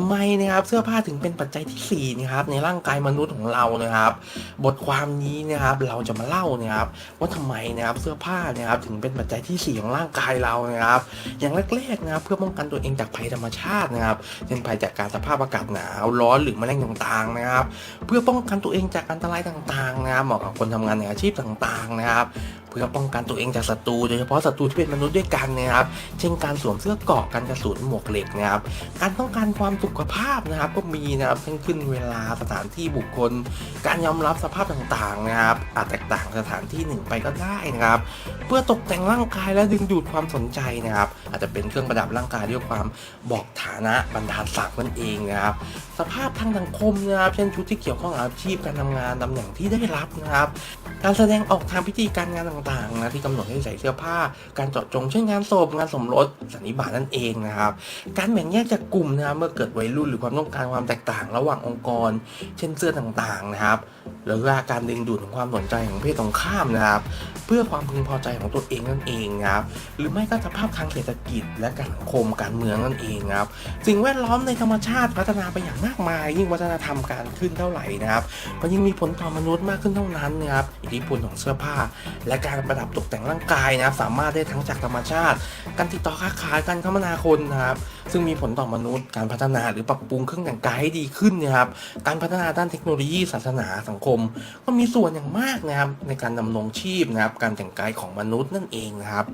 ทำไมนะครับเสื้อผ้าถึงเป็นปัจจัยที่สี่นะครับในร่างกายมนุษย์ของเรานะครับ บทความนี้นะครับเราจะมาเล่านะครับว่าทำไมนะครับเสื้อผ้านะครับถึงเป็นปัจจัยที่สี่ของร่างกายเรานะครับ อย่างแรกๆนะครับเพื่อป้องกันตัวเองจากภัยธรรมชาตินะครับเช่นภัยจากการสภาพอากาศหนาวร้อนหรือแมลงต่างๆนะครับ เพื่อป้องกันตัวเองจากอันตรายต่างๆนะครับเหมาะกับคนทำงานในอาชีพต่างๆนะครับ เพื่อป้องกันตัวเองจากศัตรูโดยเฉพาะศัตรูที่เป็นมนุษย์ด้วยกันนะครับ เช่นการสวมเสื้อเกราะกันกระสุนหมวกเหล็กนะครับ การต้องการความสุขภาพนะครับ ก็มีนะครับทั้งขึ้นเวลาสถานที่บุคคล การยอมรับสภาพต่างๆนะครับ อาจแตกต่างสถานที่หนึ่งไปก็ได้นะครับ เพื่อตกแต่งร่างกายและดึงดูดความสนใจนะครับ อาจจะเป็นเครื่องประดับร่างกายด้วยความบอกฐานะบรรดาศักดิ์นั่นเองนะครับ สภาพทางสังคมนะครับ เช่นชุดที่เกี่ยวข้องกับอาชีพการทำงานตำแหน่งที่ได้รับนะครับ การแสดงออกทางพิธีการงานต่างๆนะที่กำหนดให้ใส่เสื้อผ้า การเจาะจงเช่นงานศพงานสมรสสันนิบาตนั่นเองนะครับ การแบ่งแยกจากกลุ่มนะครับเมื่อเกิดวัยรุ่นหรือความต้องการความแตกต่าง ระหว่างองค์กร เช่นเสื้อต่างๆนะครับหรือว่าการดึงดูดของความสนใจของเพศตรงข้ามนะครับ เพื่อความพึงพอใจของตัวเองนั่นเองนะครับหรือไม่ก็สภาพทางเศรษฐกิจ และการสังคมการเมืองนั่นเองนะครับสิ่งแวดล้อมในธรรมชาติพัฒนาไปอย่างมากมาย ยิ่งวัฒนธรรมการขึ้นเท่าไหร่นะครับก็ยิ่งมีผลต่อมนุษย์มากขึ้นเท่านั้นนะครับอิทธิพลของเสื้อผ้าและการประดับตกแต่งร่างกายนะครับ สามารถได้ทั้งจากธรรมชาติ การติดต่อค้าขายการคมนาคมนะครับ ซึ่งมีผลต่อมนุษย์ การพัฒนาหรือปรับปรุงเครื่องแต่งกายให้ดีขึ้นนะครับ การพัฒนาด้านเทคโนโลยีศาสนาสังคม ก็มีส่วนอย่างมากนะครับในการดำรงชีพนะครับ การแต่งกายของมนุษย์นั่นเองนะครับ